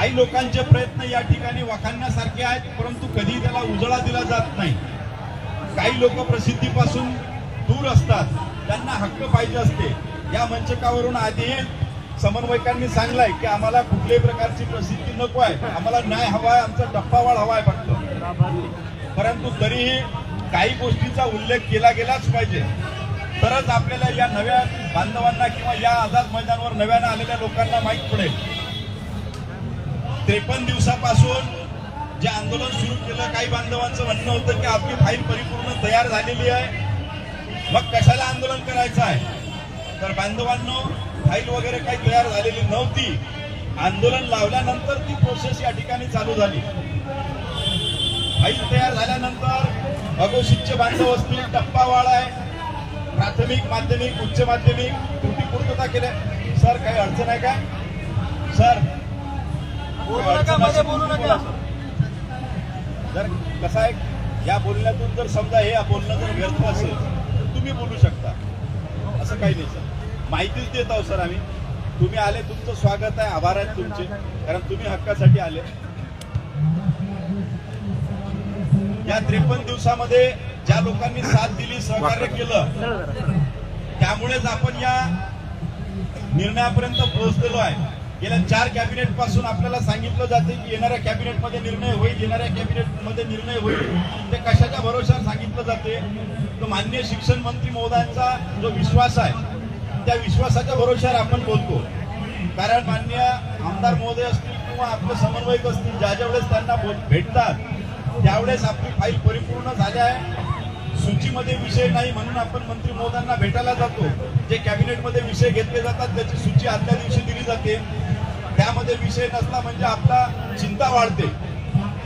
काही लोकांचे प्रयत्न या ठिकाणी वाखाणण्यासारखे आहेत परंतु कधी त्याला उजळा दिला जात नाही. काही लोक प्रसिद्धीपासून दूर असतात त्यांना हक्क पाहिजे असते. या मंचकावरून आधी समन्वयकांनी सांगलाय की आम्हाला कुठल्याही प्रकारची प्रसिद्धी नको आहे. आम्हाला न्याय हवा आहे आमचा टप्पावाढ हवा आहे फक्त. परंतु तरीही काही गोष्टीचा उल्लेख केला गेलाच पाहिजे. तरच आपल्याला या नव्या बांधवांना किंवा या आझाद मैदानावर नव्यानं आलेल्या लोकांना माहीत पडेल. त्रेपन्न दिवसापासून जे आंदोलन सुरू केलं काही बांधवांचं म्हणणं होतं की आपली फाईल परिपूर्ण तयार झालेली आहे. मग कशाला आंदोलन करायचं आहे? तर बांधवांनो फाईल वगैरे काही तयार झालेली नव्हती. आंदोलन लावल्यानंतर ती प्रोसेस या ठिकाणी चालू झाली. फाईल तयार झाल्यानंतर अघोषितचे बांधव असतील टप्पावाळ आहे. प्राथमिक माध्यमिक उच्च माध्यमिक त्रुटी पूर्तता केल्या. सर काही अडचण आहे का? सर जर कसं आहे या बोलण्यातून जर समजा हे बोलणं जर व्यर्थ असेल तर तुम्ही बोलू शकता. असं काही नाही सर. माहितीच देत आहोत सर आम्ही. तुम्ही आले तुमचं स्वागत आहे आभार आहेत तुमचे. कारण तुम्ही हक्कासाठी आले. या त्रेपन्न दिवसामध्ये ज्या लोकांनी साथ दिली सहकार्य केलं त्यामुळेच आपण या निर्णयापर्यंत पोहोचलेलो आहे. गेल्या चार कॅबिनेटपासून आपल्याला सांगितलं जाते की येणाऱ्या कॅबिनेटमध्ये निर्णय होईल येणाऱ्या कॅबिनेटमध्ये निर्णय होईल. ते कशाच्या भरोशावर सांगितलं जाते? तो मान्य शिक्षण मंत्री महोदयांचा जो विश्वास आहे त्या विश्वासाच्या भरोशावर आपण बोलतो. कारण मान्य आमदार महोदय असतील किंवा आपले समन्वयक असतील ज्या ज्या वेळेस त्यांना बोल- भेटतात त्यावेळेस आपली फाईल परिपूर्ण झाल्या आहे. सूचीमध्ये विषय नाही म्हणून आपण मंत्री महोदयांना भेटायला जातो. जे कॅबिनेटमध्ये विषय घेतले जातात त्याची सूची आदल्या दिवशी दिली जाते. त्यामध्ये विषय नसला म्हणजे आपला चिंता वाढते.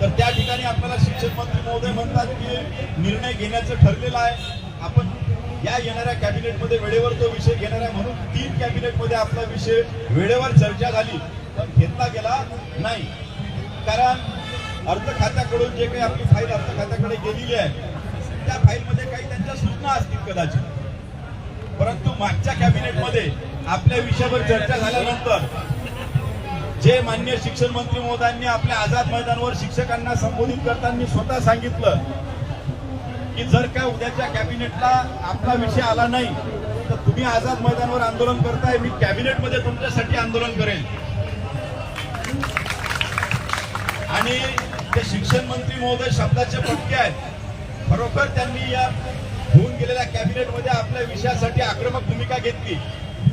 तर त्या ठिकाणी आपल्याला शिक्षण मंत्री महोदय म्हणतात की निर्णय घेण्याचं ठरलेलं आहे. आपण या येणाऱ्या कॅबिनेटमध्ये वेळेवर तो विषय घेणार आहे म्हणून तीन कॅबिनेटमध्ये आपला विषय वेळेवर चर्चा झाली. पण घेतला गेला नाही. कारण अर्थ खात्याकडून जे काही आपली फाईल अर्थ खात्याकडे गेलेली आहे त्या फाईलमध्ये काही त्यांच्या सूचना असतील कदाचित. परंतु मागच्या कॅबिनेटमध्ये आपल्या विषयावर चर्चा झाल्यानंतर जे मान्य शिक्षण मंत्री महोदयांनी आपल्या आझाद मैदानावर शिक्षकांना संबोधित करताना स्वतः सांगितलं की जर का उद्याच्या कॅबिनेटला आपला विषय आला नाही तर तुम्ही आझाद मैदानावर आंदोलन करताय मी कॅबिनेटमध्ये तुमच्यासाठी आंदोलन करेल आणि ते शिक्षण मंत्री महोदय शब्दाचे पक्के आहेत. खरोखर त्यांनी या होऊन गेलेल्या कॅबिनेटमध्ये आपल्या विषयासाठी आक्रमक भूमिका घेतली.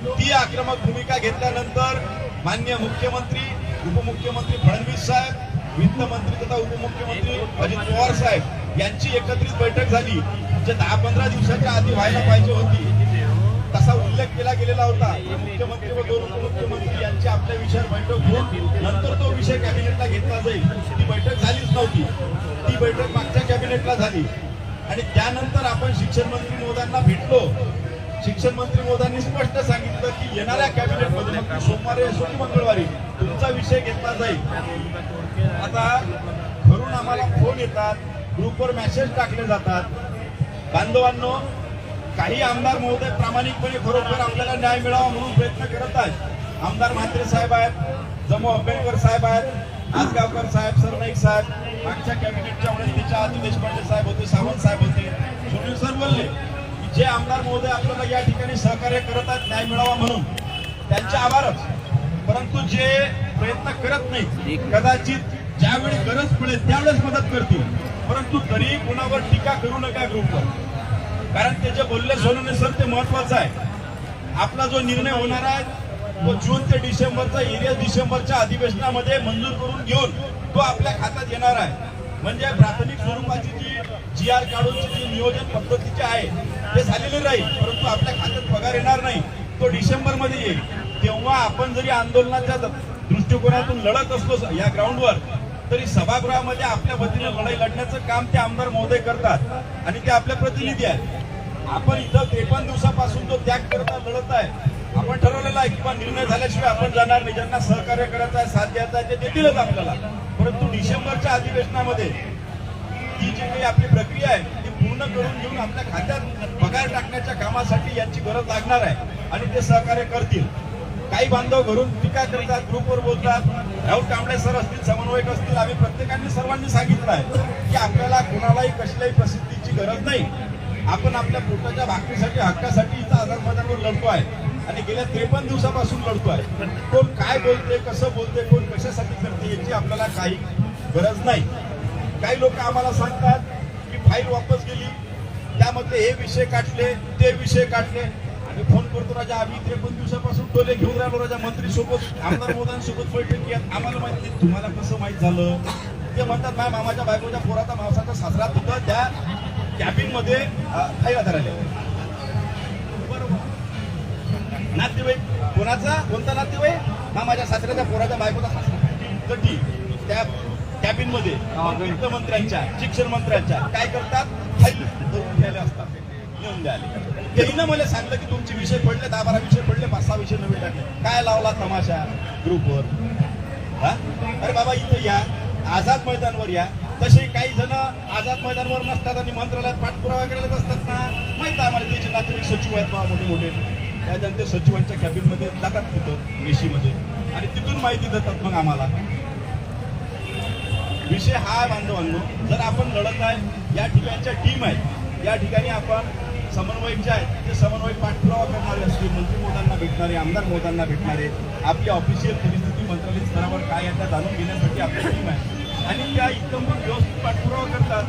ती आक्रमक भूमिका घेतल्यानंतर मान्य मुख्यमंत्री उपमुख्यमंत्री फडणवीस साहेब वित्तमंत्री तथा उपमुख्यमंत्री अजित पवार साहेब यांची एकत्रित बैठक झाली. जे दहा पंधरा दिवसाच्या आधी व्हायला पाहिजे होती. तसा उल्लेख केला गेलेला होता. मुख्यमंत्री व दोन उपमुख्यमंत्री यांची आपल्या विषयावर बैठक होऊन नंतर तो विषय कॅबिनेटला घेतला जाईल. ती बैठक झालीच नव्हती. ती बैठक मागच्या कॅबिनेटला झाली. आणि त्यानंतर आपण शिक्षण मंत्री महोदयांना भेटलो. शिक्षण मंत्री मोदांनी स्पष्ट सांगितलं की येणाऱ्या कॅबिनेटमध्ये सोमवारी असो की मंगळवारी तुमचा विषय घेतला जाईल. आता घरून आम्हाला फोन येतात ग्रुपवर मेसेज टाकले जातात. बांधवांनो काही आमदार महोदय प्रामाणिकपणे खरोखर आपल्याला न्याय मिळावा म्हणून प्रयत्न करत आहेत. आमदार म्हात्रे साहेब आहेत जम्मू आंबेडकर साहेब आहेत आसगावकर साहेब सरनाईक साहेब मागच्या कॅबिनेटच्या वेळेस तिच्या आधी देशपांडे साहेब होते सावंत साहेब होते सुनील सर बोलले जे आमदार महोदय आपल्याला या ठिकाणी सहकार्य करत आहेत न्याय मिळावा म्हणून. त्यांचे आभारच परंतु जे प्रयत्न करत नाही कदाचित ज्यावेळी गरज पडेल त्यावेळेस मदत करतील परंतु तरी कुणावर टीका करू नका ग्रुपवर कारण ते जे बोलले सोनवणे सर ते महत्वाचं आहे. आपला जो निर्णय होणार आहे तो जून ते डिसेंबरचा एरिया डिसेंबरच्या अधिवेशनामध्ये मंजूर करून घेऊन तो आपल्या खात्यात येणार आहे. म्हणजे प्राथमिक स्वरूपाची जी जी आर काढून जी नियोजन पद्धतीचे आहे ते झालेले राहील परंतु आपल्या खात्यात पगार येणार नाही. तो डिसेंबरमध्ये येईल. तेव्हा आपण जरी आंदोलनाच्या दृष्टिकोनातून लढत असलो या ग्राउंडवर तरी सभागृहामध्ये आपल्या वतीने लढाई लढण्याचं काम ते आमदार महोदय करतात आणि ते आपले प्रतिनिधी आहेत. आपण इथं त्रेपन्न दिवसापासून जो त्याग करता लढत आहे. आपण ठरवलेलं आहे किंवा निर्णय झाल्याशिवाय आपण जाणार नाही. ज्यांना सहकार्य करायचं आहे साथ द्यायचा आहे ते देतीलच आपल्याला. परंतु डिसेंबरच्या अधिवेशनामध्ये ही जी काही आपली प्रक्रिया आहे. ती पूर्ण करून घेऊन आपल्या खात्यात पगार टाकण्याच्या कामासाठी यांची गरज लागणार आहे. आणि ते सहकार्य करतील. काही बांधव घरून टीका करतात ग्रुपवर बोलतात. राहुल कांबळे सर असतील समन्वयक असतील. आम्ही प्रत्येकाने सर्वांनी सांगितलं आहे की आपल्याला कोणालाही कसल्याही प्रसिद्धीची गरज नाही. आपण आपल्या पोटाच्या भाकरीसाठी हक्कासाठी इथं आझाद लढतो आहे. आणि गेल्या त्रेपन्न दिवसापासून लढतो आहे. कोण काय बोलते कसं बोलते कोण कशासाठी करते याची आपल्याला काही गरज नाही. काही लोक आम्हाला सांगतात की फाईल वापस गेली. त्यामध्ये हे विषय काढले ते विषय काढले आम्ही फोन करतो राजा आम्ही त्रेपन्न दिवसापासून टोले घेऊन राहिलो राजा मंत्री सोबत आमदार मोदांसोबत बैठक आहेत आम्हाला माहिती नाही तुम्हाला कसं माहीत झालं? ते म्हणतात माझ्या मामाच्या बायकोच्या पोराचा मावसाचा सासरा होता त्या कॅबिनमध्ये फाईला धरायला बरोबर. नातेवाईक कोणाचा? कोणता नातेवाईक? मामाच्या सासऱ्याच्या पोराच्या बायकोचा सासरा. कधी त्या कॅबिनमध्ये वित्तमंत्र्यांच्या शिक्षण मंत्र्यांच्या काय करतात? घ्यायला असतात. नेऊन त्यांनी मला सांगलं की तुमचे विषय पडले दहा बारा विषय पडले पाच सहा विषय नवे टाकले. काय लावला तमाशा? ग्रुपवर. हा? अरे बाबा इथं या. आझाद मैदानवर या. तसे काही जण आझाद मैदानवर नसतात आणि मंत्रालयात पाठपुरावा करायला असतात ना. माहीत आहे आम्हाला त्याचे नातेवाईक सचिव आहेत बाबा मोठे मोठे त्याच्यानंतर ते सचिवांच्या कॅबिनमध्ये जातात तिथं मेशीमध्ये. आणि तिथून माहिती देतात मग आम्हाला. विषय हा बांधवांनो जर आपण लढत आहे या ठिकाणच्या टीम आहेत. या ठिकाणी आपण समन्वयक जे आहेत ते समन्वयक पाठपुरावा करणारे असतील. मंत्री मोदांना भेटणारे आमदार मोदांना भेटणारे आपली ऑफिशियल परिस्थिती मंत्रालय स्तरावर काय आहे त्या जाणून घेण्यासाठी आपली टीम आहे. आणि त्या एकदम व्यवस्थित पाठपुरावा करतात.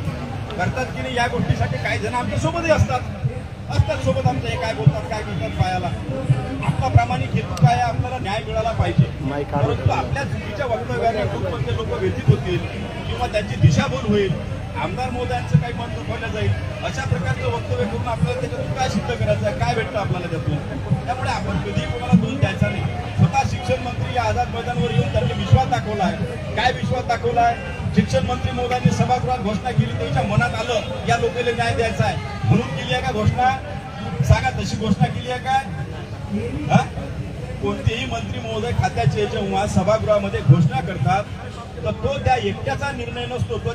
करतात की नाही या गोष्टीसाठी काही जण आमच्या सोबतही असतात. असतात सोबत आमच्या हे काय बोलतात काय करतात पायाला. आपला प्रामाणिक हेतू काय आपल्याला न्याय मिळाला पाहिजे. परंतु आपल्या चुकीच्या वक्तव्याने ग्रुपमधले लोक व्यथित होतील. किंवा त्यांची दिशाभूल होईल. आमदार मोदयांचं काही मत दुखवलं जाईल. अशा प्रकारचं वक्तव्य करून आपल्याला त्याच्यातून काय सिद्ध करायचं आहे काय भेटतं आपल्याला त्यातून? त्यामुळे आपण कधीही कोणाला दोष द्यायचा नाही. स्वतः शिक्षण मंत्री या आझाद मैदानावर येऊन त्यांनी विश्वास दाखवला आहे. काय विश्वास दाखवला आहे? शिक्षण मंत्री मोदयांनी सभागृहात घोषणा केली त्यांच्या मनात आलं या लोकांना न्याय द्यायचा आहे. म्हणून केली आहे का घोषणा? सांगा तशी घोषणा केली आहे काय हा? कोणतेही मंत्री महोदय खात्याचे जेव्हा सभागृहामध्ये घोषणा करतात तर तो त्या एकट्याचा निर्णय नसतो. तो